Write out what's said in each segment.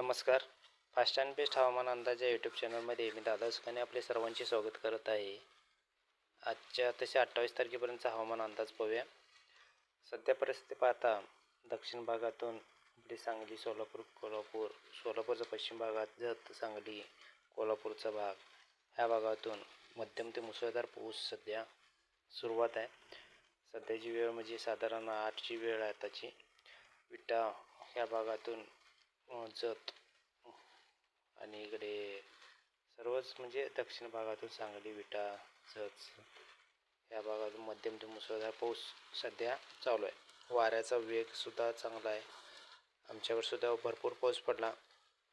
नमस्कार. Fast and best हवामान अंदाज या यूट्यूब चॅनलमध्ये मी दादा सुखाने आपले सर्वांचे स्वागत करत आहे. आजच्या तसे अठ्ठावीस तारखेपर्यंतचा हवामान अंदाज पाहूया. सध्या परिस्थिती पाहता दक्षिण भागातून आपली सांगली सोलापूर कोल्हापूर सोलापूरचा पश्चिम भागात जत सांगली कोल्हापूरचा भाग ह्या भागातून मध्यम ते मुसळधार पाऊस सध्या सुरुवात आहे. सध्याची वेळ म्हणजे साधारण आठची वेळ आहे आताची. विटा ह्या भागातून जत. आणि इकडे सर्वच म्हणजे दक्षिण भागातून सांगली विटा जत. या भागातून मध्यम ते मुसळधार पाऊस सध्या चालू आहे. वाऱ्याचा वेगसुद्धा चांगला आहे. आमच्याकडे सुद्धा भरपूर पाऊस पडला.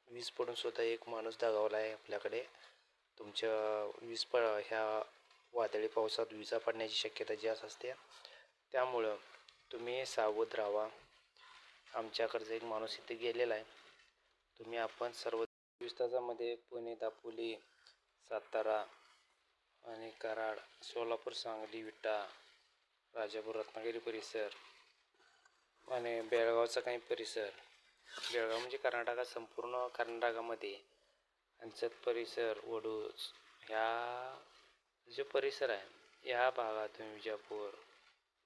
वीज पडूनसुद्धा एक माणूस दगावला आहे आपल्याकडे. तुमच्या वीज प ह्या वादळी पावसात विजा पडण्याची शक्यता जास्त असते. त्यामुळं तुम्ही सावध राहा. आमच्याकडचा एक माणूस इथे गेलेला आहे. तुम्ही आपण सर्व चोवीस तासामध्ये पुणे दापोली सातारा आणि कराड सोलापूर सांगली विटा राजापूर रत्नागिरी परिसर आणि बेळगावचा काही परिसर. बेळगाव म्हणजे कर्नाटकात संपूर्ण कर्नाटकामध्ये आणि परिसर वडूज ह्या जो परिसर आहे ह्या भागातून विजापूर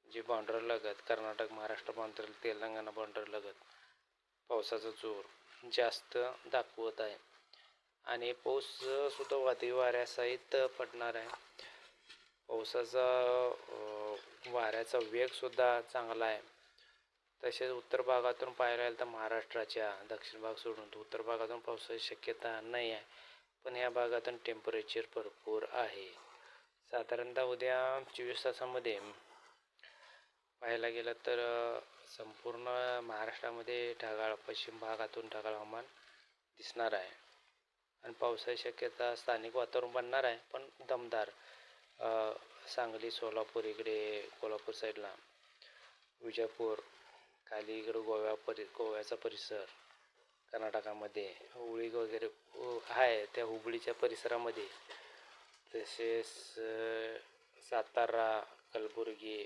जे बॉर्डर लगत कर्नाटक महाराष्ट्र बाउंड्री तेलंगणा बॉर्डर लगत पावसाचा जोर जास्त दाखवत आहे. आणि पाऊससुद्धा वादळी वाऱ्यासहित पडणार आहे. पावसाचा वाऱ्याचा वेगसुद्धा चांगला आहे. तसेच उत्तर भागातून पाहायला गेलं तर महाराष्ट्राच्या दक्षिण भाग सोडून तर उत्तर भागातून पावसाची शक्यता नाही आहे. पण या भागातून टेम्परेचर भरपूर आहे. साधारणतः उद्या चोवीस तासामध्ये पाहायला गेलं तर संपूर्ण महाराष्ट्रामध्ये ढगाळ पश्चिम भागातून ढगाळ हवामान दिसणार आहे. आणि पावसाची शक्यता स्थानिक वातावरण बनणार आहे पण दमदार सांगली सोलापूर इकडे कोल्हापूर साईडला. विजापूर खाली इकडं गोव्या परि गोव्याचा परिसर कर्नाटकामध्ये. हुळी वगैरे हो, आहे त्या हुबळीच्या परिसरामध्ये. तसेच सातारा कलबुर्गी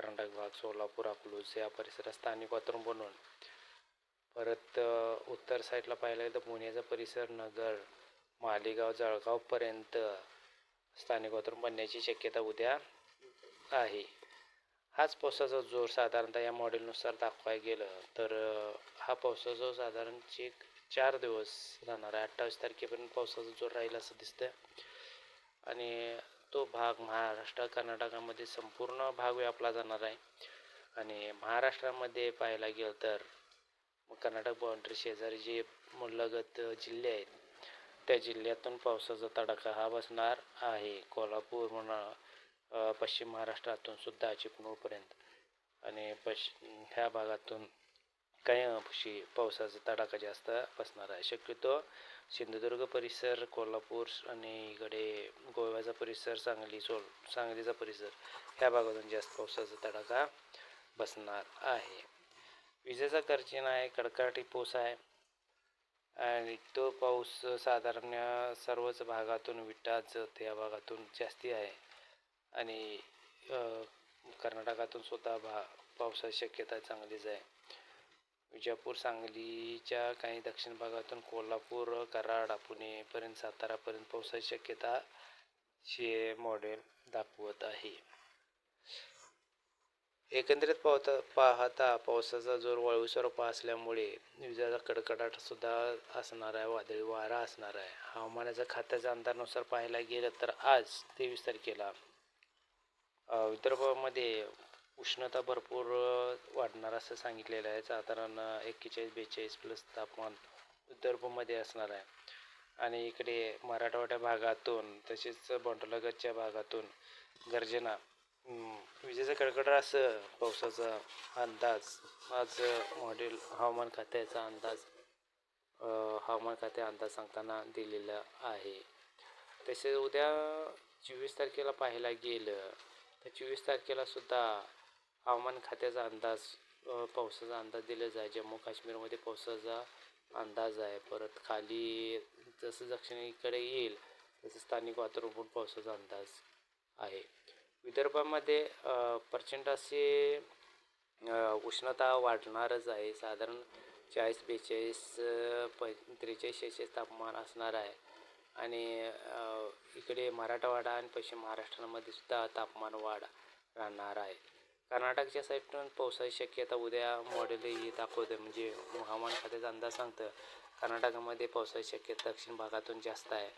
कर्नाटक भाग सोलापूर अकलूज या परिसरात स्थानिक वातावरण बनवून परत उत्तर साईडला पाहायला गेलं तर पुण्याचा परिसर नगर मालेगाव जळगावपर्यंत स्थानिक वातावरण बनण्याची शक्यता उद्या आहे. हाच पावसाचा जोर साधारणतः या मॉडेलनुसार दाखवायला गेलं तर हा पावसाचा जोर साधारण एक चार दिवस राहणार आहे. अठ्ठावीस तारखेपर्यंत पावसाचा जोर राहील असं दिसतं आणि तो भाग महाराष्ट्र कर्नाटकामध्ये संपूर्ण भाग व्यापला जाणार आहे. आणि महाराष्ट्रामध्ये पाहायला गेलं तर कर्नाटक बाउंड्री शेजारी जे लगत जिल्हे आहेत त्या जिल्ह्यातून पावसाचा तडाखा हा बसणार आहे. कोल्हापूर म्हणा पश्चिम महाराष्ट्रातून सुद्धा चिपळूणपर्यंत आणि पश् ह्या भागातून काही अंशी पावसाचा तडाखा जास्त बसणार आहे. शक्यतो सिंधुदुर्ग परिसर कोल्हापूर आणि इकडे गोव्याचा परिसर सांगली सोल सांगलीचा परिसर ह्या भागातून जास्त पावसाचा तडाखा बसणार आहे. विजेचा गर्जना आहे कडकडाटी पाऊस आहे आणि तो पाऊस साधारण सर्वच भागातून विटाच त्या भागातून जास्ती आहे आणि कर्नाटकातून सुद्धा भा पावसाची शक्यता चांगलीच आहे. विजापूर सांगलीच्या काही दक्षिण भागातून कोल्हापूर कराड पुणेपर्यंत सातारापर्यंत पावसाची शक्यता शे मॉडेल दाखवत आहे. एकंदरीत पावता पाहता पावसाचा जोर वाळू स्वरूप असल्यामुळे विजाचा कडकडाट सुद्धा असणार आहे वादळी वारा असणार आहे. हवामानाच्या खात्याच्या अंदाजानुसार पाहायला गेलं तर आज तेवीस तारखेला विदर्भामध्ये उष्णता भरपूर वाढणार असं सांगितलेलं आहे. साधारण एक्केचाळीस बेचाळीस प्लस तापमान विदर्भमध्ये असणार आहे. आणि इकडे मराठवाड्या भागातून तसेच बंडलगतच्या भागातून गर्जना विजेचा कडकडाट असं पावसाचा अंदाज आज मॉडेल हवामान खात्याचा अंदाज हवामान खाते अंदाज सांगताना दिलेला आहे. तसेच उद्या चोवीस तारखेला पाहायला गेलं तर चोवीस तारखेला सुद्धा हवामान खात्याचा अंदाज पावसाचा अंदाज दिला जाय. जम्मू काश्मीरमध्ये पावसाचा अंदाज आहे. परत खाली जसं दक्षिणेकडे येईल तसं स्थानिक वातावरण पावसाचा अंदाज आहे. विदर्भामध्ये प्रचंड असे उष्णता वाढणारच आहे. साधारण चाळीस बेचाळीस प त्रेचाळीस शेहेचाळीस तापमान असणार आहे. आणि इकडे मराठवाडा आणि पश्चिम महाराष्ट्रामध्ये सुद्धा तापमान वाढ राहणार आहे. कर्नाटकच्या साईडून पावसाची शक्यता उद्या मॉडेलही दाखवतं म्हणजे हवामान खात्याचा अंदाज सांगतं कर्नाटकामध्ये पावसाची शक्यता दक्षिण भागातून जास्त आहे.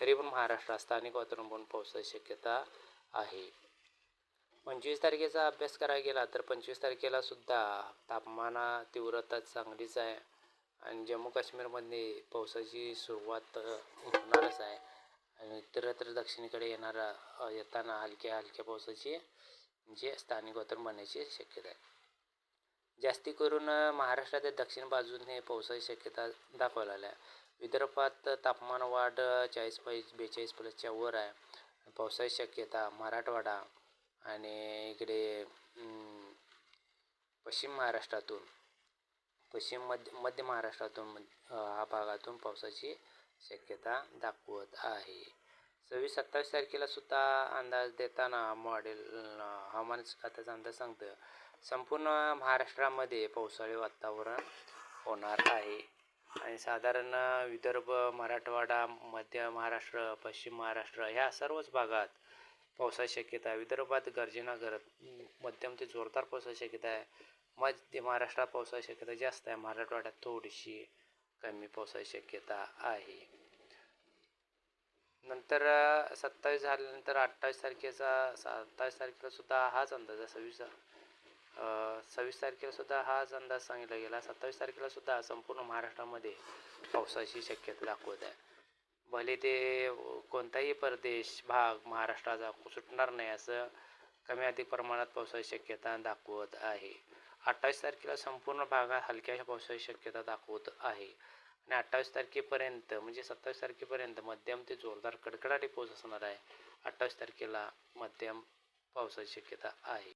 तरी पण महाराष्ट्रात स्थानिक वातावरण पावसाची शक्यता आहे. पंचवीस तारखेचा अभ्यास करायला गेला तर पंचवीस तारखेला सुद्धा तापमाना तीव्रता चांगलीच आहे. आणि जम्मू काश्मीरमध्ये पावसाची सुरुवात होणारच आहे. आणि इतरत्र दक्षिणेकडे येणारा येताना हलक्या हलक्या पावसाची जे स्थानिक वातावरण बनण्याची शक्यता आहे. जास्ती करून महाराष्ट्राच्या दक्षिण बाजूने पावसाची शक्यता दाखवायला आल्या विदर्भात तापमान वाढ चाळीस पाईस बेचाळीस प्लसच्या वर आहे. पावसाची शक्यता मराठवाडा आणि इकडे पश्चिम महाराष्ट्रातून पश्चिम मध्य मध्य महाराष्ट्रातून हा भागातून पावसाची शक्यता दाखवत आहे. सव्वीस सत्तावीस तारखेला सुद्धा अंदाज देताना मॉडेल हवामान खात्याचा अंदाज सांगतं संपूर्ण महाराष्ट्रामध्ये पावसाळी वातावरण होणार आहे. आणि साधारण विदर्भ मराठवाडा मध्य महाराष्ट्र पश्चिम महाराष्ट्र ह्या सर्वच भागात पावसाची शक्यता आहे. विदर्भात गर्जना करत मध्यम ते जोरदार पावसाची शक्यता आहे. मध्य महाराष्ट्रात पावसाची शक्यता जास्त आहे. मराठवाड्यात थोडीशी कमी पावसाची शक्यता आहे. नंतर सत्तावीस झाल्यानंतर अठ्ठावीस तारखेचा सत्तावीस तारखेला सुद्धा हाच अंदाज आहे सव्वीस सव्वीस तारखेला सुद्धा हाच अंदाज सांगितला गेला. सत्तावीस तारखेला सुद्धा संपूर्ण महाराष्ट्रामध्ये पावसाची शक्यता दाखवत आहे. भले ते कोणताही प्रदेश भाग महाराष्ट्राचा सुटणार नाही असं कमी अधिक प्रमाणात पावसाची शक्यता दाखवत आहे. अठ्ठावीस तारखेला संपूर्ण भागात हलक्याशा पावसाची शक्यता दाखवत आहे. आणि अठ्ठावीस तारखेपर्यंत म्हणजे सत्तावीस तारखेपर्यंत मध्यम ते जोरदार कडकडाटी पाऊस असणार आहे. अठ्ठावीस तारखेला मध्यम पावसाची शक्यता आहे.